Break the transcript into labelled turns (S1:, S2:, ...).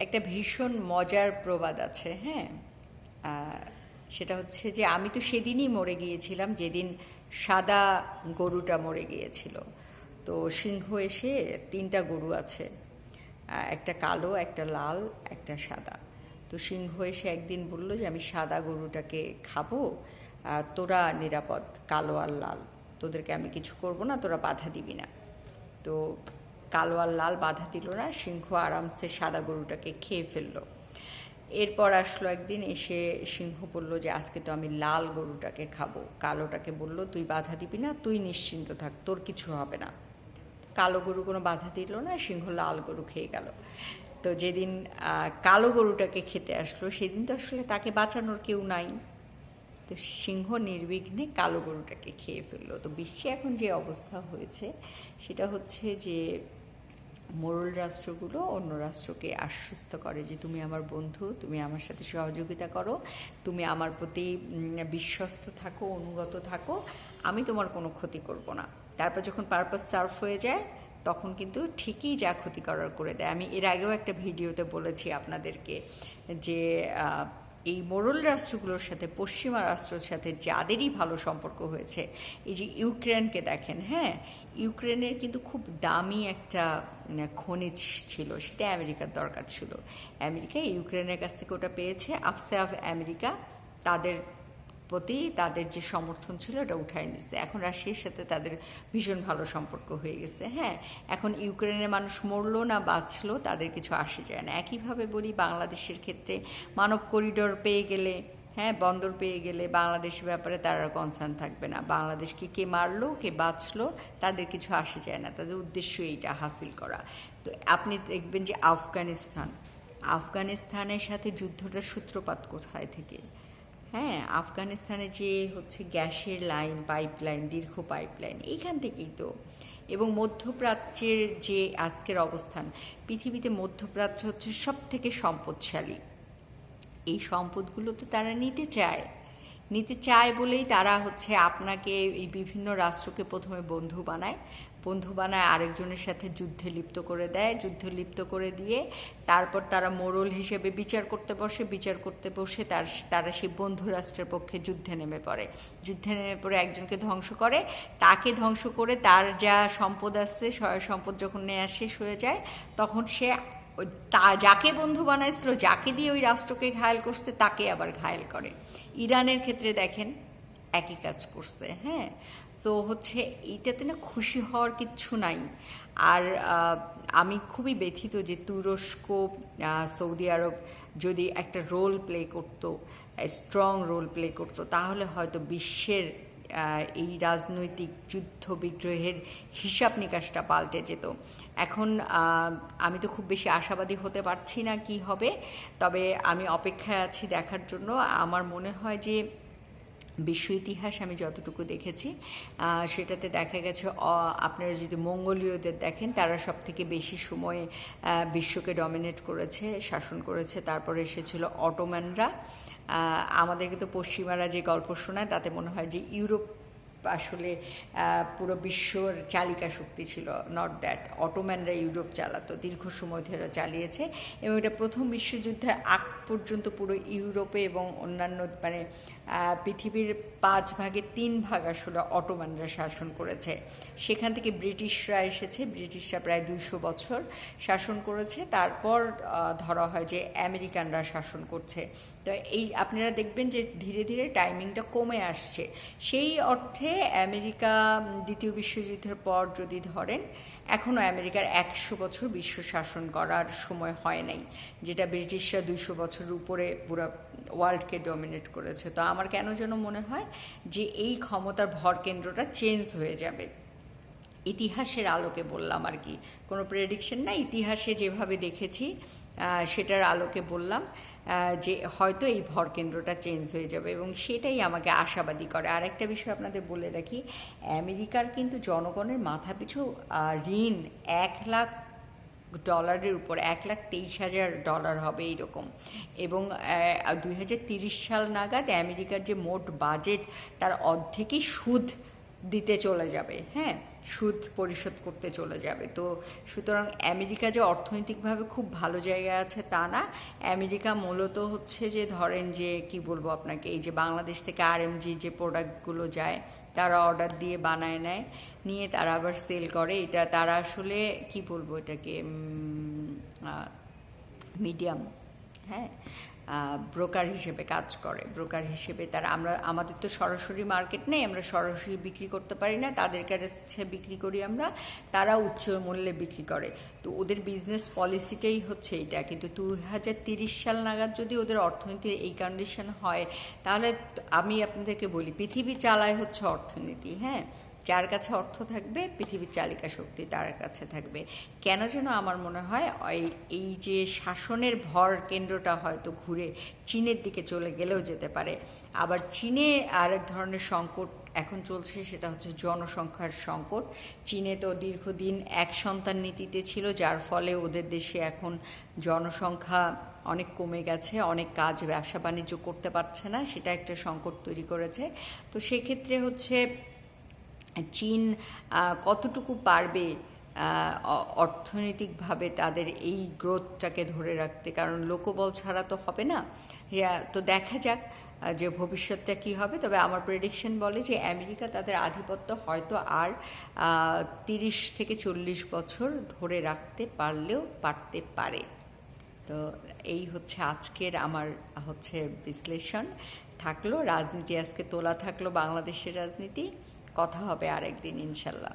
S1: একটা ভীষণ মজার প্রবাদ আছে হ্যাঁ? সেটা হচ্ছে যে আমি তো সেদিনই মরে গিয়েছিলাম, যেদিন সাদা গরুটা মরে গিয়েছিল। তো সিংহ এসে তিনটা গরু আছে একটা কালো, একটা লাল, একটা সাদা। তো সিংহ এসে একদিন বলল যে, আমি সাদা গরুটাকে খাব তোরা নিরাপদ, কালো আর লাল। তোদেরকে আমি কিছু করব না, তোরা বাধা দিবি না। তো কালো আর লাল বাধা দিল না, সিংহ আরামসে সাদা গরুটাকে খেয়ে ফেলল। এরপর আসলো একদিন, এসে সিংহ বলল যে, আজকে তো আমি লাল গরুটাকে খাব। কালোটাকে বলল, তুই বাধা দিবি না, তুই নিশ্চিন্ত থাক, তোর কিছু হবে না। কালো গরু কোনো বাধা দিল না, সিংহ লাল গরু খেয়ে গেল। তো যেদিন কালো গরুটাকে খেতে আসলো, সেদিন তো আসলে তাকে বাঁচানোর কেউ নাই। তো সিংহ নির্বিঘ্নে কালো গরুটাকে খেয়ে ফেলল। তো বিশ্বে এখন যে অবস্থা হয়েছে, সেটা হচ্ছে যে মোরল রাষ্ট্রগুলো অন্য রাষ্ট্রকে আশ্বস্ত করে যে তুমি আমার বন্ধু, তুমি আমার সাথে সহযোগিতা করো, তুমি আমার প্রতি বিশ্বস্ত থাকো, অনুগত থাকো, আমি তোমার কোনো ক্ষতি করব না। তারপর যখন পারপাস সার্ভ হয়ে যায়, তখন কিন্তু ঠিকই যা ক্ষতি করার করে দেয়। আমি এর আগেও একটা ভিডিওতে বলেছি আপনাদেরকে যে এই মোরল রাষ্ট্রগুলোর সাথে, পশ্চিমা রাষ্ট্রের সাথে যাদেরই ভালো সম্পর্ক হয়েছে, এই যে ইউক্রেনকে দেখেন হ্যাঁ ইউক্রেনের কিন্তু খুব দামি একটা খনিজ ছিল, সেটা আমেরিকার দরকার ছিল। আমেরিকা ইউক্রেনের কাছ থেকে ওটা পেয়েছে, আফসে আফ আমেরিকা, তাদের প্রতি তাদের যে সমর্থন ছিল ওটা উঠায় নিচ্ছে এখন রাশিয়ার সাথে তাদের ভীষণ ভালো সম্পর্ক হয়ে গেছে। হ্যাঁ এখন ইউক্রেনের মানুষ মরলো না, বাঁচলো, তাদের কিছু আসে যায় না। একইভাবে বলি, বাংলাদেশের ক্ষেত্রে মানব করিডোর পেয়ে গেলে হ্যাঁ বন্দর পেয়ে গেলে বাংলাদেশের ব্যাপারে তারা কনসার্ন থাকবে না। বাংলাদেশকে কে মারলো, কে বাঁচলো, তাদের কিছু আসে যায় না। তাদের উদ্দেশ্য এইটা, হাসিল করা। তো আপনি দেখবেন যে আফগানিস্তান, আফগানিস্তানের সাথে যুদ্ধটার সূত্রপাত কোথায় থেকে? হ্যাঁ আফগানিস্তানে যে হচ্ছে গ্যাসের লাইন, পাইপলাইন, দীর্ঘ পাইপলাইন, এইখান থেকেই তো। এবং মধ্যপ্রাচ্যের যে আজকের অবস্থান, পৃথিবীতে মধ্যপ্রাচ্য হচ্ছে সব থেকে সম্পদশালী। এই সম্পদগুলো তো তারা নিতে চায়। নিতে চায় বলেই তারা হচ্ছে আপনাকে এই বিভিন্ন রাষ্ট্রকে প্রথমে বন্ধু বানায়। বন্ধু বানায় আরেকজনের সাথে যুদ্ধে লিপ্ত করে দেয়। যুদ্ধে লিপ্ত করে দিয়ে তারপর তারা মোরল হিসেবে বিচার করতে বসে। বিচার করতে বসে তার, তারা সেই বন্ধু রাষ্ট্রের পক্ষে যুদ্ধে নেমে পড়ে। যুদ্ধে নেমে পড়ে একজনকে ধ্বংস করে। তাকে ধ্বংস করে তার যা সম্পদ আসছে সম্পদ যখন নেওয়া শেষ হয়ে যায়, তখন সে তা যাকে বন্ধু বানাইছিল, যাকে দিয়ে ওই রাষ্ট্রকে ঘায়েল করছে, তাকে আবার ঘায়েল করে। ইরানের ক্ষেত্রে দেখেন, একই কাজ করছে হ্যাঁ? সো হচ্ছে এইটাতে না খুশি হওয়ার কিচ্ছু নাই। আর আমি খুবই ব্যথিত যে তুরস্ক সৌদি আরব যদি একটা রোল প্লে করতো স্ট্রং রোল প্লে করতো, তাহলে হয়তো বিশ্বের এই রাজনৈতিক যুদ্ধ বিগ্রহের হিসাব নিকাশটা পাল্টে যেত। এখন আমি তো খুব বেশি আশাবাদী হতে পারছি না কি হবে, তবে আমি অপেক্ষায় আছি দেখার জন্য। আমার মনে হয় যে বিশ্ব ইতিহাস আমি যতটুকু দেখেছি সেটাতে দেখা গেছে আপনারা যদি মঙ্গোলীয়দের দেখেন, তারা সব থেকে বেশি সময় বিশ্বকে ডমিনেট করেছে, শাসন করেছে, তারপরে এসেছিল অটোম্যানরা। আমাদেরকে তো পশ্চিমারা যে গল্প শোনায় তাতে মনে হয় যে ইউরোপ আসলে পুরো বিশ্বর চালিকা শক্তি ছিল নট দ্যাট অটোম্যানরা ইউরোপ চালাতো, দীর্ঘ সময় ধরে চালিয়েছে, এবং এটা প্রথম বিশ্বযুদ্ধের আগ পর্যন্ত পুরো ইউরোপে এবং অন্যান্য মানে পৃথিবীর পাঁচ ভাগে তিন ভাগ আসলে অটোম্যানরা শাসন করেছে। সেখান থেকে ব্রিটিশরা এসেছে, ব্রিটিশরা প্রায় দুইশো বছর শাসন করেছে, তারপর ধরা হয় যে আমেরিকানরা শাসন করছে। তো এই, আপনারা দেখবেন যে ধীরে ধীরে টাইমিংটা কমে আসছে। সেই অর্থে আমেরিকা, দ্বিতীয় বিশ্বযুদ্ধের পর যদি ধরেন এখনও আমেরিকার একশো বছর বিশ্ব শাসন করার সময় হয় নাই, যেটা ব্রিটিশরা দুইশো বছর উপরে পুরো ওয়ার্ল্ডকে ডমিনেট করেছে। তো আমার কেন যেন মনে হয় যে এই ক্ষমতার ভর কেন্দ্রটা চেঞ্জ হয়ে যাবে। ইতিহাসের আলোকে বললাম আর কি। কোনো প্রেডিকশন না ইতিহাসে যেভাবে দেখেছি সেটার আলোকে বললাম যে হয়তো এই ভর কেন্দ্রটা চেঞ্জ হয়ে যাবে এবং সেটাই আমাকে আশাবাদী করে। আর একটা বিষয় আপনাদের বলে রাখি আমেরিকার কিন্তু জনগণের মাথাপিছু আহ, ঋণ এক লাখ ডলারের উপর এক লাখ তেইশ হাজার ডলার হবে এইরকম। এবং দুই সাল নাগাদ আমেরিকার যে মোট বাজেট তার অর্ধেকই সুদ দিতে চলে যাবে হ্যাঁ? সুদ পরিশোধ করতে চলে যাবে। তো সুতরাং আমেরিকা যে অর্থনৈতিকভাবে খুব ভালো জায়গায় আছে তা না। আমেরিকা মূলত হচ্ছে যে ধরেন যে, কি বলব আপনাকে, এই যে বাংলাদেশ থেকে আরএমজি যে প্রোডাক্টগুলো যায়, তারা অর্ডার দিয়ে বানায় নেয়, নিয়ে তারা আবার সেল করে। এটা তারা আসলে, কি বলব এটাকে মিডিয়াম হ্যাঁ? ব্রোকার হিসেবে কাজ করে। ব্রোকার হিসেবে তারা আমরা, আমাদের তো সরাসরি মার্কেট নেই, আমরা সরাসরি বিক্রি করতে পারি না তাদের কাছে বিক্রি করি আমরা, তারা উচ্চ মূল্যে বিক্রি করে। তো ওদের বিজনেস পলিসিটাই হচ্ছে এটা, কিন্তু দু হাজার তিরিশ সাল নাগাদ যদি ওদের অর্থনীতির এই কন্ডিশন হয়, তাহলে আমি আপনাদেরকে বলি, পৃথিবী চালায় হচ্ছে অর্থনীতি হ্যাঁ? যার কাছে অর্থ থাকবে, পৃথিবীর চালিকা শক্তি তার কাছে থাকবে। কেন যেন আমার মনে হয়, এই যে শাসনের ভর কেন্দ্রটা হয়তো ঘুরে চীনের দিকে চলে গেলেও যেতে পারে। আবার চীনে আরেক ধরনের সংকট এখন চলছে, সেটা হচ্ছে জনসংখ্যার সংকট। চীনে তো দীর্ঘদিন এক সন্তান নীতিতে ছিল, যার ফলে ওদের দেশে এখন জনসংখ্যা অনেক কমে গেছে, অনেক কাজ ব্যবসা বাণিজ্য করতে পারছে না, সেটা একটা সংকট তৈরি করেছে। তো সেক্ষেত্রে হচ্ছে চীন কতটুকু পারবে অর্থনৈতিকভাবে তাদের এই গ্রোথটাকে ধরে রাখতে? কারণ লোকবল ছাড়া তো হবে না। তো দেখা যাক যে ভবিষ্যৎটা কি হবে। তবে আমার প্রেডিকশন বলে যে আমেরিকা তাদের আধিপত্য হয়তো আর তিরিশ থেকে চল্লিশ বছর ধরে রাখতে পারলেও পারতে পারে। তো এই হচ্ছে আজকের আমার, হচ্ছে বিশ্লেষণ। থাকল, রাজনীতি আজকে তোলা থাকল বাংলাদেশের রাজনীতি। কথা হবে আরেকদিন ইনশাল্লাহ।